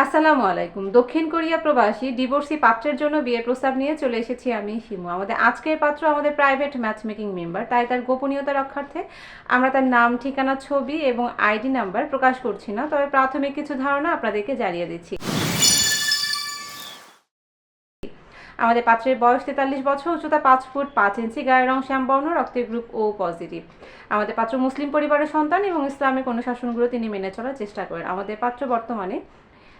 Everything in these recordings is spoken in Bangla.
আসসালামু আলাইকুম। দক্ষিণ কোরিয়া প্রবাসী ডিভোর্সি পাত্রের জন্য বিয়ের প্রস্তাব নিয়ে চলে এসেছি আমি শিমু। আমাদের আজকের পাত্র আমাদের প্রাইভেট ম্যাচ মেকিং মেম্বার তাই তার গোপনীয়তা রক্ষার্থে আমরা তার নাম, ঠিকানা, ছবি এবং আইডি নাম্বার প্রকাশ করছি না। তবে প্রাথমিক কিছু ধারণা আপনাদেরকে জানিয়ে দিচ্ছি। আমাদের পাত্রের বয়স তেতাল্লিশ বছর, উচ্চতা পাঁচ ফুট পাঁচ ইঞ্চি, গায়ের রং শ্যামবর্ণ রক্তের গ্রুপ ও পজিটিভ আমাদের পাত্র মুসলিম পরিবারের সন্তান এবং ইসলামিক অনুশাসনগুলো তিনি মেনে চলার চেষ্টা করেন। আমাদের পাত্র বর্তমানে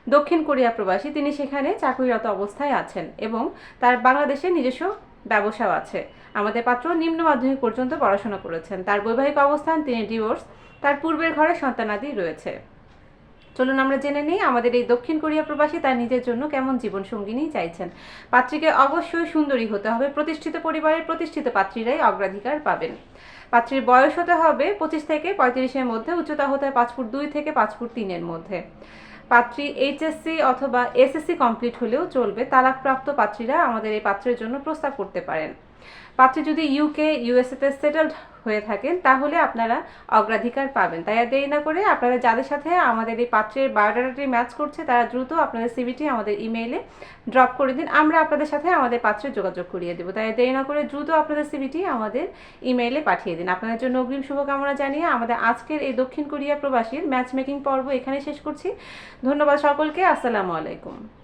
দক্ষিণ কোরিয়া প্রবাসী, তিনি সেখানে চাকরিরত অবস্থায় আছেন এবং তার বাংলাদেশে নিজস্ব ব্যবসাও আছে। আমাদের পাত্র নিম্ন মাধ্যমিক পর্যন্ত পড়াশোনা করেছেন। তার বৈবাহিক অবস্থান, তিনি ডিভোর্স, তার পূর্বের ঘরে সন্তানাদি রয়েছে। চলুন আমরা জেনে নিই আমাদের এই দক্ষিণ কোরিয়া প্রবাসী তার নিজের জন্য কেমন জীবন সঙ্গিনী চাইছেন। পাত্রীকে অবশ্যই সুন্দরী হতে হবে, প্রতিষ্ঠিত পরিবারের প্রতিষ্ঠিত পাত্রীরাই অগ্রাধিকার পাবেন। পাত্রীর বয়স হতে হবে পঁচিশ থেকে পঁয়ত্রিশের মধ্যে, উচ্চতা হতে হবে পাঁচ ফুট দুই থেকে পাঁচ ফুট তিনের মধ্যে। পাত্রী এইচএসসি অথবা এসএসসি কমপ্লিট হলেও চলবে, তালাকপ্রাপ্ত পাত্রীরা আমাদের এই পাত্রের জন্য প্রস্তাব করতে পারেন। পাত্রী যদি ইউকে ইউএসএতে সেটেলড হয়ে থাকেন, তাহলে আপনারা অগ্রাধিকার পাবেন। তাই আর দেরি না করে আপনারা যাদের সাথে আমাদের এই পাত্রের বায়োডাটাটি ম্যাচ করছে, তারা দ্রুত আপনাদের সিভিটি আমাদের ইমেইলে ড্রপ করে দিন। আমরা আপনাদের সাথে আমাদের পাত্রের যোগাযোগ করিয়ে দেবো। তাই দেরি না করে দ্রুত আপনাদের সিভিটি আমাদের ইমেইলে পাঠিয়ে দিন। আপনাদের জন্য অগ্রিম শুভকামনা জানিয়ে আমাদের আজকের এই দক্ষিণ কোরিয়া প্রবাসীর ম্যাচ মেকিং পর্ব এখানে শেষ করছি। ধন্যবাদ সকলকে। আসসালামু আলাইকুম।